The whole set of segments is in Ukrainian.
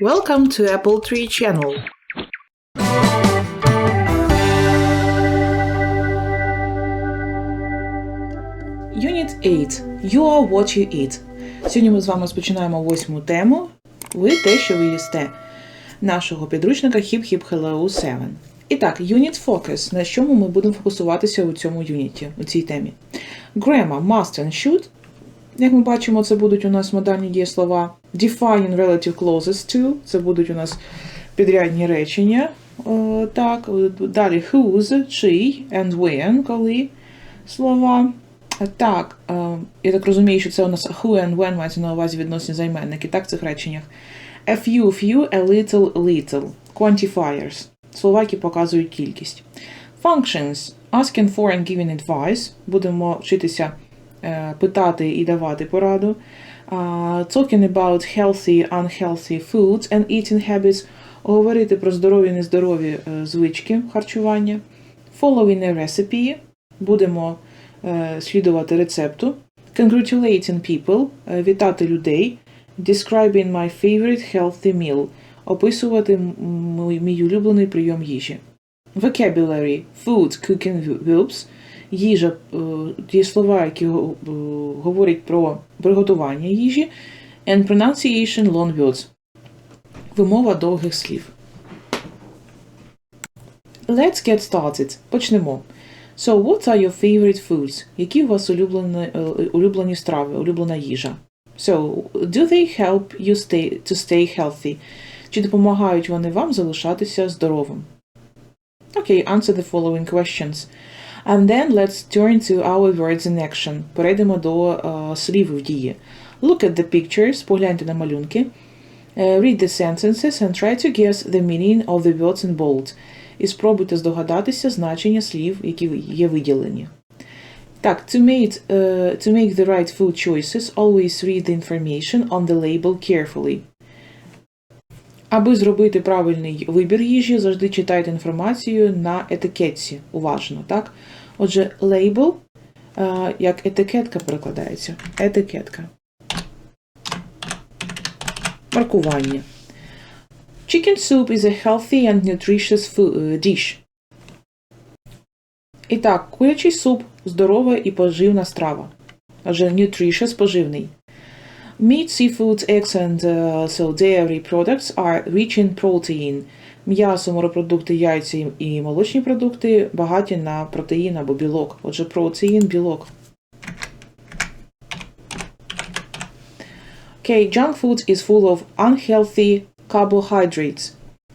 Welcome to Apple Tree Channel. Unit 8. You are what you eat. Сьогодні ми з вами розпочинаємо восьму тему. Ви те, що ви їсте. Нашого підручника Hip Hip Hello 7. І так, Unit Focus. На чому ми будемо фокусуватися у цьому юніті, у цій темі. Grammar, must and should. Як ми бачимо, це будуть у нас модальні дієслова. Define relative clauses to. Це будуть у нас підрядні речення. Е, Так, далі whose, чий, and when, коли слова. Так, е, я так розумію, що це у нас who and when мається на увазі відносні займенники, так, в цих реченнях. A few, few, a little, little. Quantifiers. Слова, які показують кількість. Functions. Asking for and giving advice. Будемо вчитися е, питати і давати пораду. Uh, talking about healthy, unhealthy foods and eating habits. Говорити про здорові і нездорові е, звички харчування. Following a recipe. Будемо е, слідувати рецепту. Congratulating people. е, Вітати людей. Describing my favorite healthy meal. Описувати м- м- мій улюблений прийом їжі. Vocabulary. Food, cooking verbs. Їжа е, ті слова, які е, говорять про приготування їжі. And pronunciation long words. Вимова довгих слів. Let's get started. Почнемо. So, what are your favorite foods? Які у вас улюблені, е, улюблені страви, улюблена їжа? So, do they help you stay, to stay healthy? Чи допомагають вони вам залишатися здоровим? Okay, answer the following questions. And then let's turn to our words in action. Перейдемо до е, слів в дії. Look at the pictures, погляньте на малюнки. Е, read the sentences and try to guess the meaning of the words in bold. І спробуйте здогадатися значення слів, які є виділені. Так, to make, е, to make the right food choices, always read the information on the label carefully. Аби зробити правильний вибір їжі, завжди читайте інформацію на етикетці уважно, так? Отже, label, е, як етикетка перекладається. Етикетка. Маркування. Chicken soup is a healthy and nutritious food, dish. І так, курячий суп здорова і поживна страва. Отже, nutritious – поживний. Meat, seafoods, eggs and uh, so dairy products are rich in protein. М'ясо, морепродукти, яйця і- і молочні продукти багаті на протеїн або білок. Отже, протеїн – білок. Okay, junk food is full of unhealthy carbohydrates.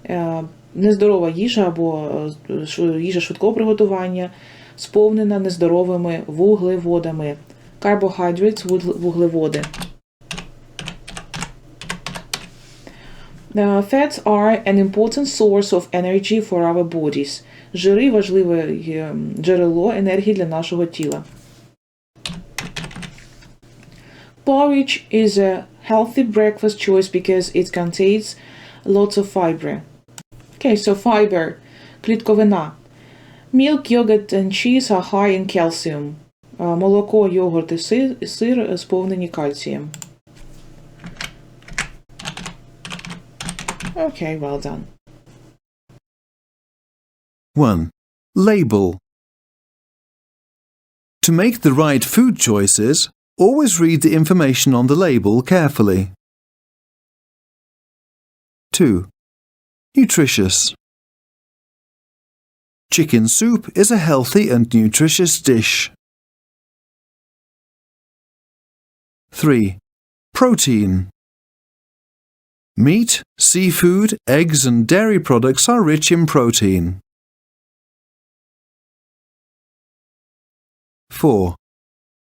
Е, нездорова їжа або е, їжа швидкого приготування сповнена нездоровими вуглеводами. Carbohydrates – вуглеводи. Uh, fats are an important source of energy for our bodies. Жири важливе е, джерело енергії для нашого тіла. Porridge is a healthy breakfast choice because it contains lots of fiber. Okay, so fiber. Клітковина. Milk, yogurt and cheese are high in calcium. А, Молоко, йогурт і сир, сир сповнені кальцієм. Okay, well done. 1. Label. To make the right food choices, always read the information on the label carefully. 2. Nutritious. Chicken soup is a healthy and nutritious dish. 3. Protein. Meat, seafood, eggs, and dairy products are rich in protein. 4.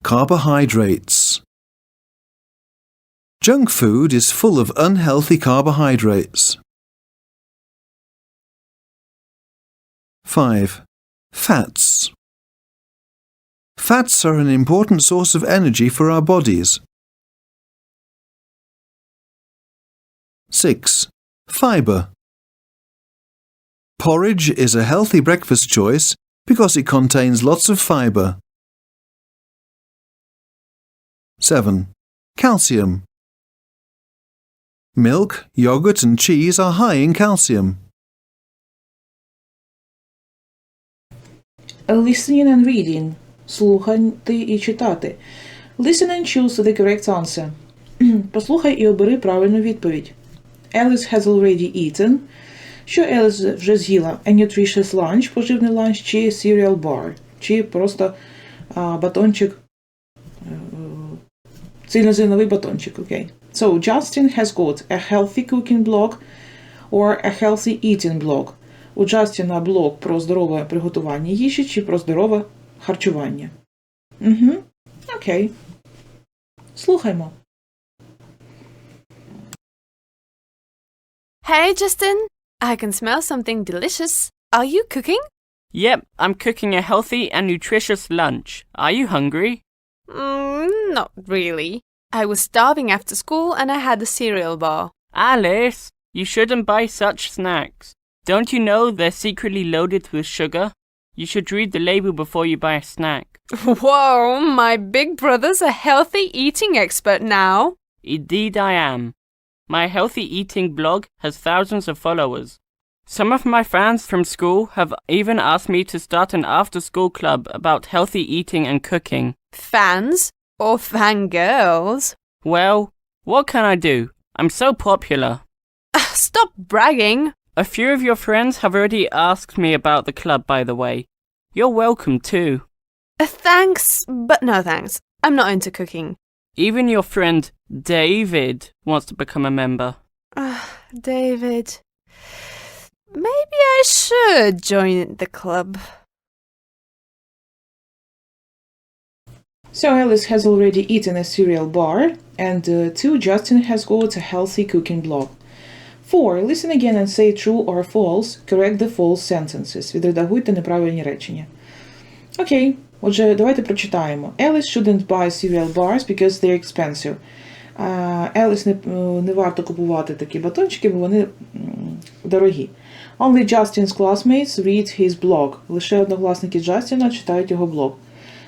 Carbohydrates. Junk food is full of unhealthy carbohydrates. 5. Fats. Fats are an important source of energy for our bodies. 6. Fiber. Porridge is a healthy breakfast choice because it contains lots of fiber. 7. Calcium. Milk, yogurt, and cheese are high in calcium. Listening and reading. Слухати і читати. Listen and choose the correct answer. Послухай і обери правильну відповідь. Alice has already eaten. Що Alice вже з'їла? A nutritious lunch, поживний ланч, чи cereal bar, чи просто а, батончик, е, цільнозерновий батончик, окей. So, Justin has got a healthy cooking blog or a healthy eating blog. У Джастіна блог про здорове приготування їжі чи про здорове харчування. Угу. Окей. Слухаймо. Hey, Justin. I can smell something delicious. Are you cooking? Yep, I'm cooking a healthy and nutritious lunch. Are you hungry? Mm, not really. I was starving after school and I had a cereal bar. Alice, you shouldn't buy such snacks. Don't you know they're secretly loaded with sugar? You should read the label before you buy a snack. Whoa, my big brother's a healthy eating expert now. Indeed, I am. My healthy eating blog has thousands of followers. Some of my friends from school have even asked me to start an after school club about healthy eating and cooking. Fans or fangirls? Well, what can I do? I'm so popular. Stop bragging. A few of your friends have already asked me about the club, by the way. You're welcome too. Uh, Thanks, but no thanks. I'm not into cooking. Even your friend David wants to become a member. Ah, David. Maybe I should join the club. So Alice has already eaten a cereal bar, and uh, two, Justin has got a healthy cooking blog. Four, listen again and say true or false. Correct the false sentences. Відредагуйте неправильні речення. Окей, отже, давайте прочитаємо. Alice shouldn't buy cereal bars because they're expensive. Alice не, не варто купувати такі батончики, бо вони дорогі. Only Justin's classmates read his blog. Лише однокласники Джастіна читають його блог.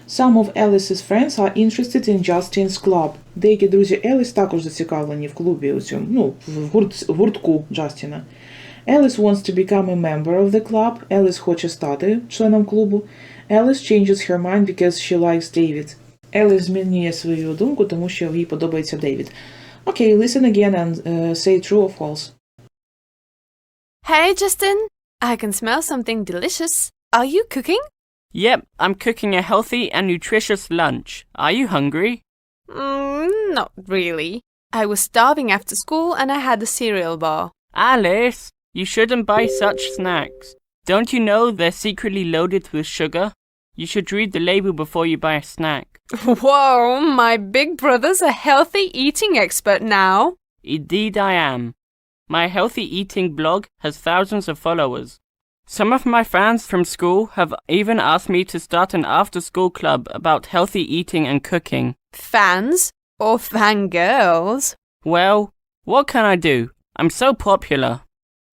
Some of Alice's friends are interested in Justin's club. Деякі друзі Еліс також зацікавлені в клубі у цьому, ну, в гурт, в гуртку Джастіна. Alice wants to become a member of the club. Еліс хоче стати членом клубу. Alice changes her mind because she likes David. Еліс змінює свою думку, тому що їй подобається Дейвід. Окей, listen again and uh, say true or false. Hey, Justin. I can smell something delicious. Are you cooking? Yep, I'm cooking a healthy and nutritious lunch. Are you hungry? Mm, not really. I was starving after school and I had a cereal bar. Alice, you shouldn't buy such snacks. Don't you know they're secretly loaded with sugar? You should read the label before you buy a snack. Whoa, my big brother's a healthy eating expert now. Indeed, I am. My healthy eating blog has thousands of followers. Some of my fans from school have even asked me to start an after school club about healthy eating and cooking. Fans or fangirls? Well, what can I do? I'm so popular.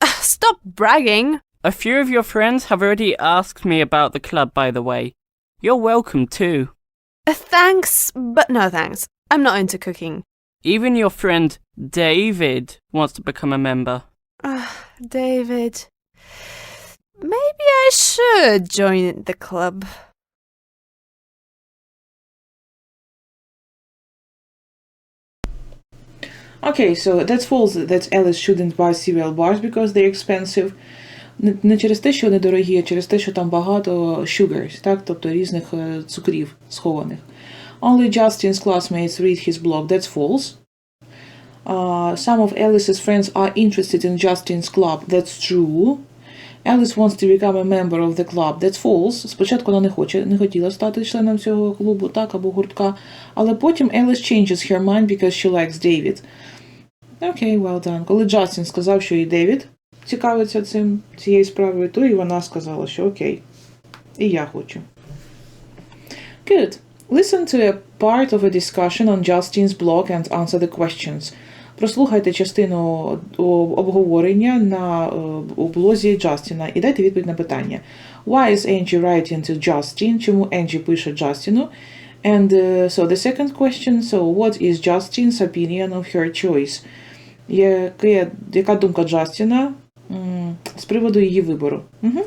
Stop bragging. A few of your friends have already asked me about the club, by the way. You're welcome too. Uh, Thanks, but no thanks. I'm not into cooking. Even your friend David wants to become a member. Ah, David. Maybe I should join the club. Okay, so that's false that Alice shouldn't buy cereal bars because they're expensive. Не, через те, що вони дорогі, а через те, що там багато sugars, так, тобто різних е, цукрів схованих. Only Justin's classmates read his blog. That's false. Uh, some of Alice's friends are interested in Justin's club. That's true. Alice wants to become a member of the club. That's false. Спочатку вона не хоче, не хотіла стати членом цього клубу, так, або гуртка. Але потім Alice changes her mind because she likes David. Окей, well done. Коли Джастін сказав, що і Девід цікавиться цим, цією справою, то і вона сказала, що окей. І я хочу. Good. Listen to a part of a discussion on Justin's blog and answer the questions. Прослухайте частину обговорення на, е, у блозі Джастіна і дайте відповідь на питання. Why is Angie writing to Justin? Чому Енджі пише Джастіну? And uh, so the second question, so what is Justin's opinion of her choice? Яка думка Джастіна з приводу її вибору? Угу.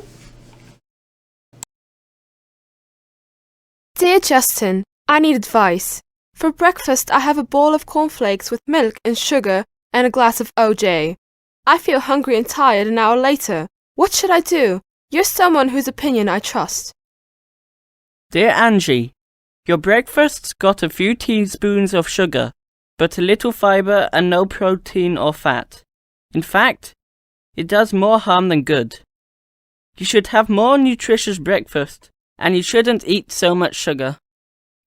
Dear Justin, I need advice. For breakfast, I have a bowl of cornflakes with milk and sugar and a glass of OJ. I feel hungry and tired an hour later. What should I do? You're someone whose opinion I trust. Dear Angie, your breakfast's got a few teaspoons of sugar, but a little fiber and no protein or fat. In fact, it does more harm than good. You should have more nutritious breakfast, and you shouldn't eat so much sugar.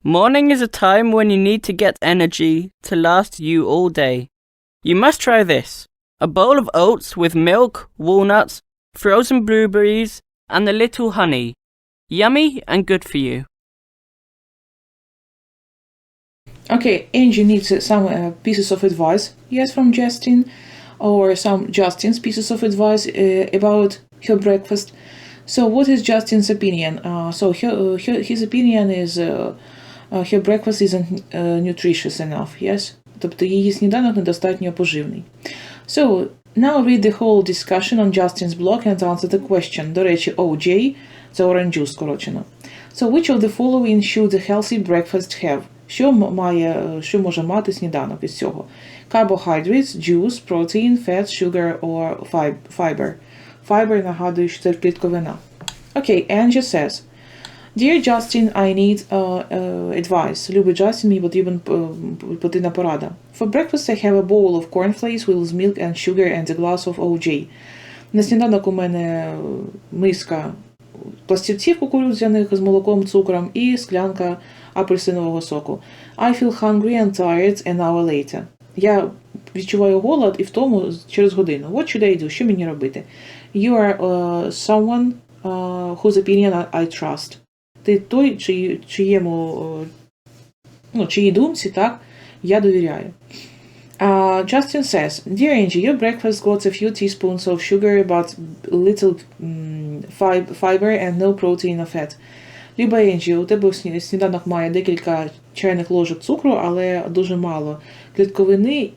Morning is a time when you need to get energy to last you all day. You must try this a bowl of oats with milk, walnuts, frozen blueberries, and a little honey. Yummy and good for you. Okay, Angie needs some uh, pieces of advice, yes, from Justin, or some Justin's pieces of advice uh, about her breakfast. So, what is Justin's opinion? Uh, so, her, uh, her, his opinion is uh, uh, her breakfast isn't uh, nutritious enough, yes? Тобто її сніданок недостатньо поживний. So, now read the whole discussion on Justin's blog and answer the question. До речі, OJ – це orange juice скорочено. So, which of the following should a healthy breakfast have? Що має, е, що може мати сніданок із цього? Carbohydrates, juice, protein, fat, sugar or fiber. Fiber, нагадую, що це клітковина. Окей, Angie says, Dear Justin, I need uh, uh, advice. Любий Джастін, мені потрібен uh, потрібна порада. For breakfast I have a bowl of cornflakes with milk and sugar and a glass of OJ. На сніданок у мене е, миска пластівців кукурудзяних з молоком, цукром і склянка апельсинового соку. I feel hungry and tired an hour later. Я відчуваю голод і втому через годину. What should I do? Що мені робити? You are uh, someone uh, whose opinion I- I trust. Ти той, чиї, чиєму, е, ну, чиїй думці, так, я довіряю. Uh, Justin says, Dear Angie, your breakfast got a few teaspoons of sugar, but little mm, fib- fiber and no protein or fat. Люба Енджі, у тебе сніданок має декілька чайних ложок цукру, але дуже мало. Клітковини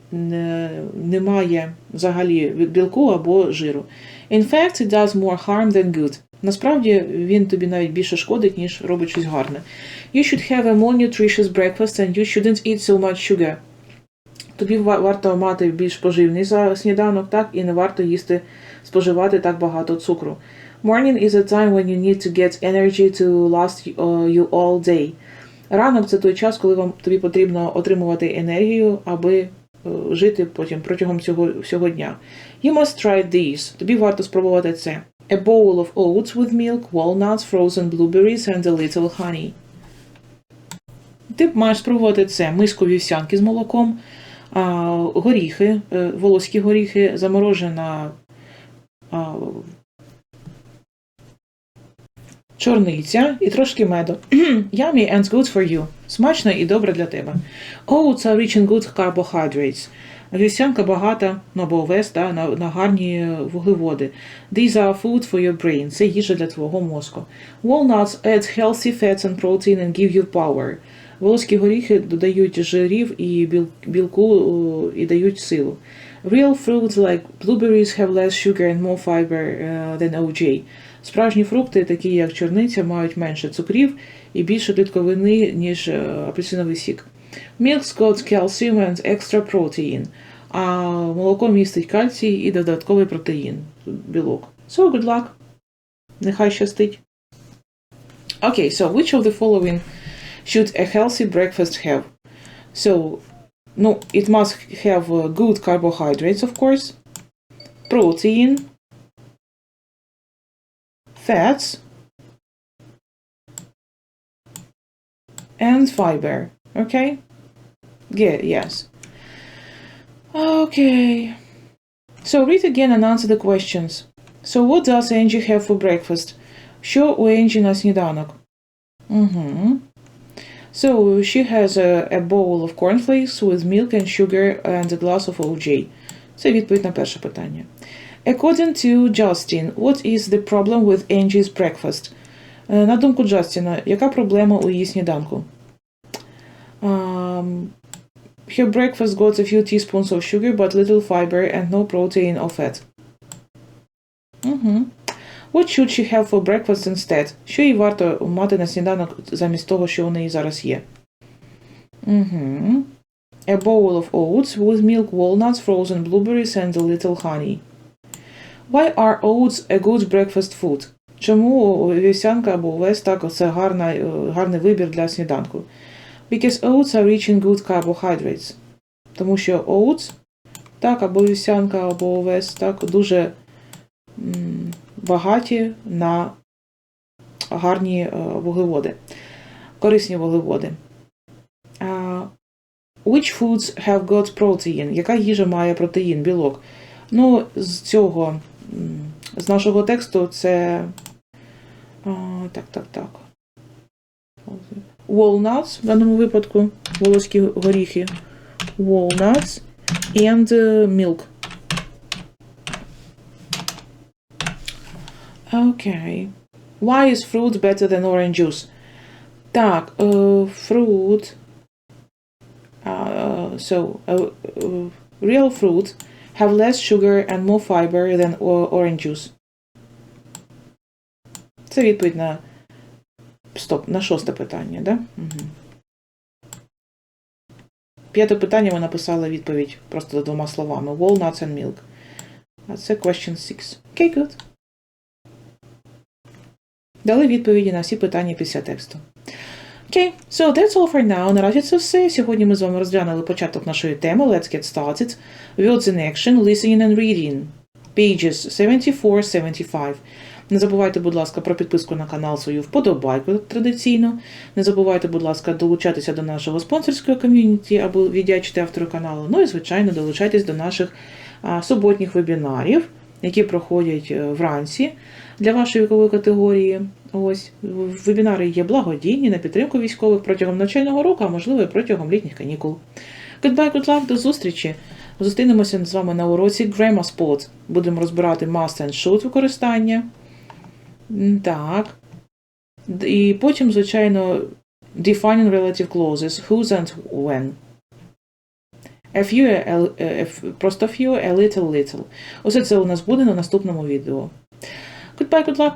немає взагалі білку або жиру. In fact, it does more harm than good. Насправді він тобі навіть більше шкодить, ніж робить щось гарне. You should have a more nutritious breakfast and you shouldn't eat so much sugar. Тобі варто мати більш поживний за сніданок, так, і не варто їсти, споживати так багато цукру. Morning is a time when you need to get energy to last uh, you all day. Ранок це той час, коли вам тобі потрібно отримувати енергію, аби е, жити потім протягом цього всього дня. You must try these. Тобі варто спробувати це. A bowl of oats with milk, walnuts, frozen blueberries and a little honey. Ти маєш спробувати це миску вівсянки з молоком, горіхи, е, волоські горіхи, заморожена чорниця і трошки меду. Yummy and good for you. Смачно і добре для тебе. Oats are rich in good carbohydrates. Вівсянка багата на овес, да, на, на гарні вуглеводи. These are food for your brain. Це їжа для твого мозку. Walnuts add healthy fats and protein and give you power. Волоські горіхи додають жирів і біл, білку і дають силу. Real fruits like blueberries have less sugar and more fiber uh, than OJ. Справжні фрукти, такі як чорниця, мають менше цукрів і більше клітковини, ніж е, апельсиновий сік. Milk's got calcium and extra protein. А молоко містить кальцій і додатковий протеїн, білок. So good luck. Нехай щастить. Okay, so which of the following should a healthy breakfast have? So, no, it must have uh, good carbohydrates, of course, protein, fats, and fiber. Okay? Yeah, yes. Okay. So read again and answer the questions. So what does Angie have for breakfast? Що у Angie на сніданок? Mm-hmm. So she has a, a bowl of cornflakes with milk and sugar and a glass of OJ. Це відповідь на перше питання. According to Justin, what is the problem with Angie's breakfast? Е, На думку Джастіна, яка проблема у її сніданку? Um, Her breakfast got a few teaspoons of sugar but little fiber and no protein or fat. Угу. What should she have for breakfast instead? Що їй варто мати на сніданок замість того, що у неї зараз є? Угу. A bowl of oats with milk, walnuts, frozen blueberries and a little honey. Why are oats a good breakfast food? Чому вівсянка або овес так це гарна, е, гарний вибір для сніданку? Because oats are rich in good carbohydrates. Тому що oats, так, або вівсянка, або овес, так, дуже м, багаті на гарні е, вуглеводи, корисні вуглеводи. А, Which foods have got protein? Яка їжа має протеїн, білок? Ну, з цього, з нашого тексту це. Так, так, так. Walnuts, в даному випадку, волоські горіхи. Walnuts and uh, milk. Okay. Why is fruit better than orange juice? Так, е, fruit. Uh, so, uh, uh, real fruit have less sugar and more fiber than orange juice. Це відповідь на стоп, на шосте питання, да? Угу. П'яте питання ми написали відповідь просто двома словами: walnuts and milk. А це question 6. Okay, good. Дали відповіді на всі питання після тексту. Окей, so that's all for now. Наразі це все. Сьогодні ми з вами розглянули початок нашої теми. Let's get started. Words in action, listening and reading. Pages 74-75. Не забувайте, будь ласка, про підписку на канал свою вподобайку традиційно. Не забувайте, будь ласка, долучатися до нашого спонсорського ком'юніті або віддячити автору каналу. Ну і, звичайно, долучайтесь до наших а, суботніх вебінарів, які проходять е, вранці для вашої вікової категорії. Ось вебінари є благодійні на підтримку військових протягом навчального року, а можливо і протягом літніх канікул. Goodbye, good luck, до зустрічі! Зустрінемося з вами на уроці Grammar Spot. Будемо розбирати must and should використання. Так. І потім, звичайно, defining relative clauses, whose and when. A few, a, a- просто few, a little, little. Усе це у нас буде на наступному відео. Goodbye, good luck.